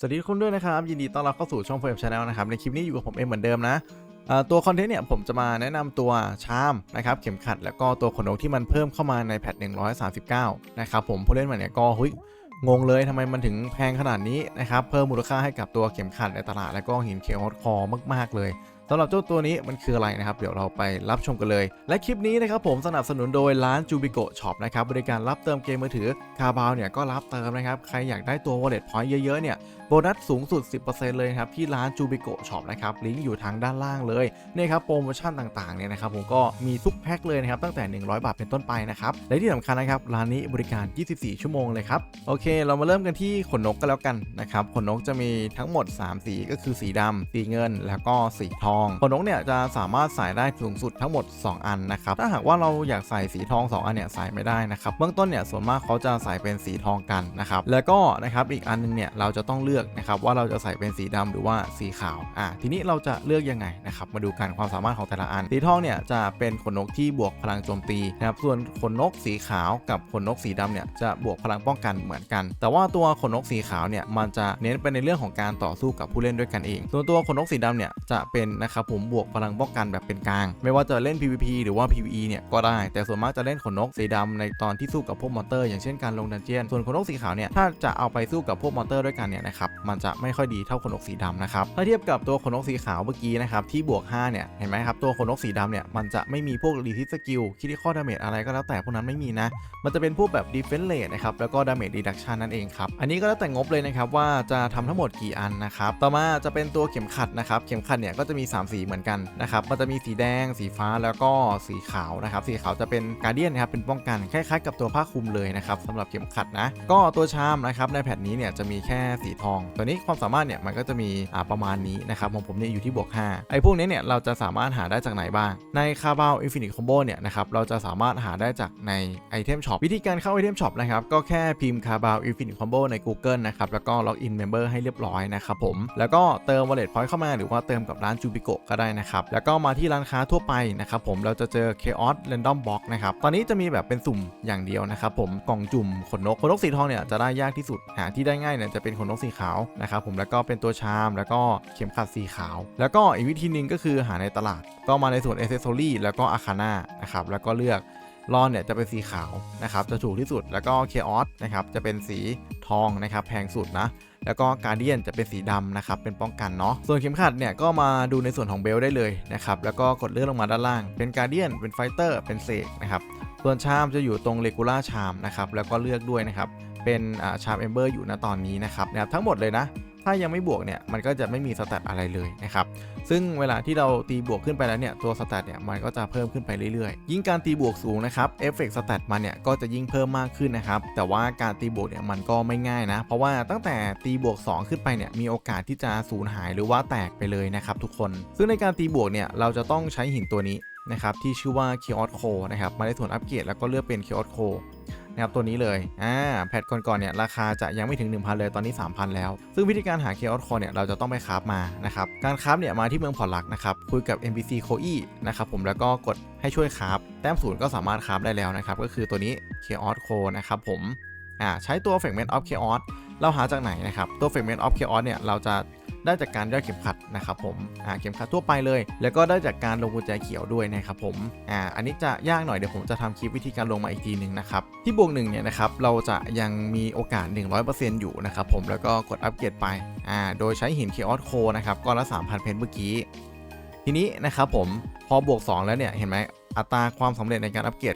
สวัสดีทุกคนด้วยนะครับ ยินดีต้อนรับเข้าสู่ช่องเฟรมชาแนลนะครับ ในคลิปนี้อยู่กับผมเองเหมือนเดิมนะตัวคอนเทนต์เนี่ยผมจะมาแนะนำตัวชามนะครับเข็มขัด แล้วก็ตัวขนนกที่มันเพิ่มเข้ามาในแพท139 นะครับผมผู้เล่นใหม่เนี่ยก็เฮ้ยงงเลยทำไมมันถึงแพงขนาดนี้นะครับเพิ่มมูลค่าให้กับตัวเข็มขัดในตลาดแล้วก็หินเคฮอตคอมาก ๆเลย สำหรับเจ้าตัวนี้มันคืออะไรนะครับ เดี๋ยวเราไปรับชมกันเลย และคลิปนี้นะครับผมสนับสนุนโดยร้านจูบิโกช็อปนะครับบริการรับเติมเกมมือถือคาบาวเนี่ยก็รับเติมนะครับ ใครอยากได้ตัว wallet point เยอะๆเนี่ยโบนัสสูงสุด 10%เลยครับที่ร้านจูบิโกช็อปนะครับลิงก์อยู่ทางด้านล่างเลยนี่ครับโปรโมชั่นต่างๆเนี่ยนะครับผมก็มีทุกแพ็คเลยนะครับตั้งแต่ 100 บาทเป็นต้นไปนะครับและที่สำคัญนะครับร้านนี้บริการ 24 ชั่วโมงเลยครับโอเค เรามาเริ่มกันที่ขนนกกันแล้วกันนะครับขนนกจะมีทั้งหมด 3 สีก็คือสีดำสีเงิน แล้วก็สีทองขนนกเนี่ยจะสามารถใส่ได้สูงสุดทั้งหมด 2 อันนะครับถ้าหากว่าเราอยากใส่สีทอง 2 อันเนี่ยใส่ไม่ได้นะครับเบื้องต้นเนี่ยส่วนมากเขาจะใส่เป็นสีทองกันนะครับแล้วก็นะครับอีกอันนึงเนี่ยเราจะต้องเลือกนะครับว่าเราจะใส่เป็นสีดำหรือว่าสีขาวอะทีนี้เราจะเลือกยังไงนะครับมาดูกันความสามารถของแต่ละอัน สีทองเนี่ยจะเป็นขนนกที่บวกพลังโจมตีนะครับส่วนขนนกสีขาวกับขนนกสีดำเนี่ยจะบวกพลังป้องกันเหมือนกัน แต่ว่าตัวขนนกสีขาวเนี่ยมันจะเน้นไปในเรื่องของการต่อสู้กับผู้เล่นด้วยกันเองส่วนตัวขนนกสีดำเนี่ยจะเป็นนะครับผมบวกพลังป้องกันแบบเป็นกลาง ไม่ว่าจะเล่น PVP หรือว่า PVE เนี่ยก็ได้ แต่ส่วนมากจะเล่นขนนกสีดำในตอนที่สู้กับพวกมอเตอร์อย่างเช่นการลงดันเจียน ส่วนขนนกสีขาวเนี่ยถ้าจะเอาไปสู้กับพวกมอเตอร์ด้วยกันเนี่ยนะครับมันจะไม่ค่อยดีเท่าขนนกสีดำนะครับถ้าเทียบกับตัวขนนกสีขาวเมื่อกี้นะครับที่บวก5เนี่ยเห็นไหมครับตัวขนนกสีดำเนี่ยมันจะไม่มีพวกรีทิสกิลคิดข้อดาเมจอะไรก็แล้วแต่พวกนั้นไม่มีนะ มันจะเป็นพวกแบบ defense rate นะครับแล้วก็ damage reduction นั่นเองครับอันนี้ก็แล้วแต่งบเลยนะครับว่าจะทำทั้งหมดกี่อันนะครับต่อมาจะเป็นตัวเข็มขัดนะครับเข็มขัดเนี่ยก็จะมี3 สีเหมือนกันนะครับมันจะมีสีแดง สีฟ้าแล้วก็สีขาวนะครับสีขาวจะเป็นการเดียนนะครับเป็นป้องกันคล้ายๆ กับตัวผ้าคลุมเลยนะครับสำหรับเข็มขัดนะก็ตัวชามนะครับในแผ่นนี้เนี่ยจะมีแค่สีทอง ตัวนี้ความสามารถเนี่ยมันก็จะมีประมาณนี้นะครับของผมเนี่ยอยู่ที่บวก5ไอ้พวกนี้เนี่ยเราจะสามารถหาได้จากไหนบ้าง ในคาบาวอินฟินิตคอมโบเนี่ยนะครับเราจะสามารถหาได้จากในไอเทมช็อปวิธีการเข้าไอเทมช็อปนะครับก็แค่พิมพ์คาบาวอินฟินิตคอมโบใน Google นะครับแล้วก็ล็อกอินเมมเบอร์ให้เรียบร้อยนะครับผมแล้วก็เติม wallet point เข้ามาหรือว่าเติมกับร้านจูบโกก็ได้นะครับ แล้วก็มาที่ร้านค้าทั่วไปนะครับผมเราจะเจอ Chaos Random Box นะครับ ตอนนี้จะมีแบบเป็นสุ่มอย่างเดียวนะครับผมกล่องจุ่มขนนกขนนกสีทองเนี่ยจะได้ยากที่สุดหาที่ได้ง่ายเนี่ยจะเป็นขนนกสีขาวนะครับผมแล้วก็เป็นตัวชามแล้วก็เข็มขัดสีขาว แล้วก็อีกวิธีหนึ่งก็คือหาในตลาด ก็มาในส่วน Accessory แล้วก็อาคาน่านะครับแล้วก็เลือก รอนเนี่ยจะเป็นสีขาวนะครับจะถูกที่สุดแล้วก็เคออสนะครับจะเป็นสีทองนะครับแพงสุดนะแล้วก็การเดียนจะเป็นสีดำนะครับเป็นป้องกันเนาะส่วนเข็มขัดเนี่ยก็มาดูในส่วนของเบลได้เลยนะครับแล้วก็กดเลื่อนลงมาด้านล่าง เป็นการเดียนเป็นไฟเตอร์เป็นเสกนะครับส่วนชามจะอยู่ตรงเลกูล่าชามนะครับแล้วก็เลือกด้วยนะครับเป็นชามเอมเบอร์อยู่ณตอนนี้นะครับนะครับทั้งหมดเลยนะ ถ้ายังไม่บวกเนี่ยมันก็จะไม่มีสแตทอะไรเลยนะครับซึ่งเวลาที่เราตีบวกขึ้นไปแล้วเนี่ยตัวสแตทเนี่ยมันก็จะเพิ่มขึ้นไปเรื่อยๆ ยิ่งการตีบวกสูงนะครับเอฟเฟกต์สแตทมันเนี่ยก็จะยิ่งเพิ่มมากขึ้นนะครับแต่ว่าการตีบวกเนี่ยมันก็ไม่ง่ายนะ เพราะว่าตั้งแต่ตีบวก 2 ขึ้นไปเนี่ยมีโอกาสที่จะสูญหายหรือว่าแตกไปเลยนะครับทุกคน ซึ่งในการตีบวกเนี่ยเราจะต้องใช้หินตัวนี้นะครับที่ชื่อว่า k ีออสโคนะครับมาในส่วนอัปเกรดแล้วก็เลือกเป็น k ีออสโค นะครับตัวนี้เลยอ่าแพทก่อนๆเนี่ยราคาจะยังไม่ถึง 1,000 เลยตอนนี้ 3,000 แล้ว ซึ่งวิธีการหา Chaos Core เนี่ยเราจะต้องไปคราฟมานะครับการคราฟเนี่ยมาที่เมืองผ่อนหลักนะครับคุยกับ NPC โคอีนะครับผมแล้วก็กดให้ช่วยคราฟแต้มศูนย์ก็สามารถคราฟได้แล้วนะครับก็คือตัวนี้ Chaos Core นะครับผมอ่าใช้ตัว Fragment of Chaos เราหาจากไหนนะครับตัว Fragment of Chaos เนี่ยเราจะ ได้จากการย่อยเข็มขัดนะครับผมอ่าเข็มขัดทั่วไปเลย แล้วก็ได้จากการลงกุญแจเขียวด้วยนะครับผมอ่าอันนี้จะยากหน่อยเดี๋ยวผมจะทำคลิปวิธีการลงมาอีกทีหนึ่งนะครับที่บวกหนึ่งเนี่ยนะครับเราจะยังมีโอกาส 100%อยู่นะครับผมแล้วก็กดอัปเกรดไปอ่าโดยใช้หิน Chaos Core นะครับก้อนละ3,000 เพนเมื่อกี้ ทีนี้นะครับผมพอบวก 2 แล้วเนี่ยเห็นไหมอัตราความสำเร็จในการอัปเกรด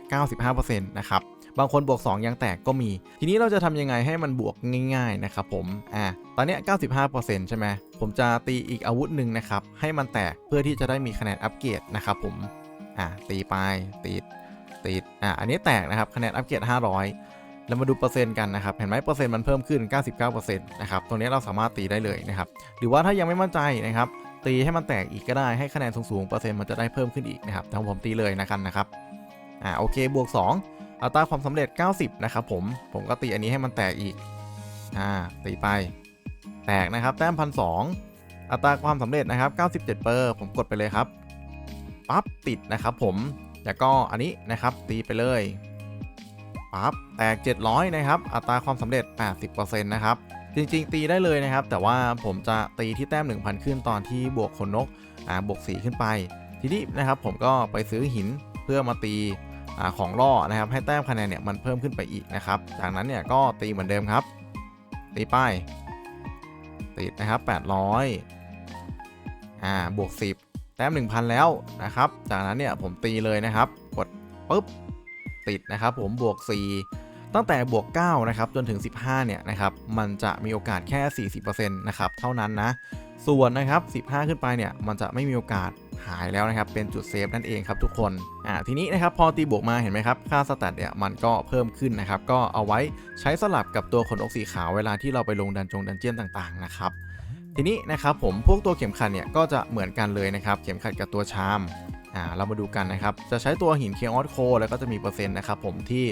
95%นะครับ บางคนบวก 2 ยังแตกก็มี ทีนี้เราจะทำยังไงให้มันบวกง่ายๆนะครับผมอ่าตอนนี้ 95%ใช่ไหมผมจะตีอีกอาวุธหนึ่งนะครับให้มันแตกเพื่อที่จะได้มีคะแนนอัปเกรดนะครับผมอ่าตีไปติดติดอ่าอันนี้แตกนะครับคะแนนอัปเกรด 500เรามาดูเปอร์เซ็นต์กันนะครับ เห็นไหมเปอร์เซ็นต์มันเพิ่มขึ้น 99%นะครับตรงนี้เราสามารถตีได้เลยนะครับหรือว่าถ้ายังไม่มั่นใจนะครับตีให้มันแตกอีกก็ได้ให้คะแนนสูงๆเปอร์เซ็นต์มันจะได้เพิ่มขึ้นอีกนะครับทางผมตีเลยนะครับนะครับอ่าโอเคบวก 2 อัตราความสำเร็จ 90 นะครับผม ผมก็ตีอันนี้ให้มันแตกอีก อ่า ตีไป แตกนะครับแต้มพันสอัตราความสำเร็จนะครับ 97 เปอร์ ผมกดไปเลยครับ ปั๊บติดนะครับผม แล้วก็อันนี้นะครับตีไปเลย ปั๊บแตก 700 นะครับ อัตราความสำเร็จ 80%นะครับ จริง ๆ ตีได้เลยนะครับ แต่ว่าผมจะตีที่แต้ม 1000 ขึ้นตอนที่บวกขนนก อ่า บวกสีขึ้นไป ทีนี้นะครับผมก็ไปซื้อหินเพื่อมาตี ของล่อนะครับ ให้แต้มคะแนนเนี่ยมันเพิ่มขึ้นไปอีกนะครับ จากนั้นเนี่ยก็ตีเหมือนเดิมครับ ตีป้ายติดนะครับ 800อ่าบวก 10 แต้ม 1,000 แล้วนะครับ จากนั้นเนี่ยผมตีเลยนะครับ กดปุ๊บติดนะครับผมบวก 4 ตั้งแต่บวก 9 นะครับ จนถึง 15 เนี่ยนะครับ มันจะมีโอกาสแค่ 40%นะครับ เท่านั้นนะ ส่วนนะครับ 15 ขึ้นไปเนี่ย มันจะไม่มีโอกาส หายแล้วนะครับ เป็นจุดเซฟนั่นเองครับทุกคนอ่าทีนี้นะครับพอตีบวกมาเห็นไหมครับ ค่าสแตทเนี่ยมันก็เพิ่มขึ้นนะครับ ก็เอาไว้ใช้สลับกับตัวขนนกสีขาวเวลาที่เราไปลงดันจงดันเจียนต่างๆนะครับทีนี้นะครับผมพวกตัวเข็มขัดเนี่ยก็จะเหมือนกันเลยนะครับ เข็มขัดกับตัวชามอ่าเรามาดูกันนะครับ จะใช้ตัวหินเคออสโคแล้วก็จะมีเปอร์เซ็นต์นะครับผมที่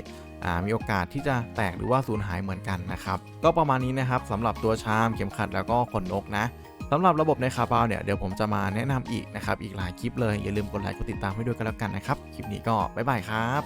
อ่ามีโอกาสที่จะแตกหรือว่าสูญหายเหมือนกันนะครับ ก็ประมาณนี้นะครับสำหรับตัวชามเข็มขัดแล้วก็ขนนกนะ สำหรับระบบในคาบาวเนี่ยเดี๋ยวผมจะมาแนะนำอีกนะครับอีกหลายคลิปเลยอย่าลืมกดไลค์กดติดตามให้ด้วยกันแล้วกันนะครับคลิปนี้ก็บ๊ายบายครับ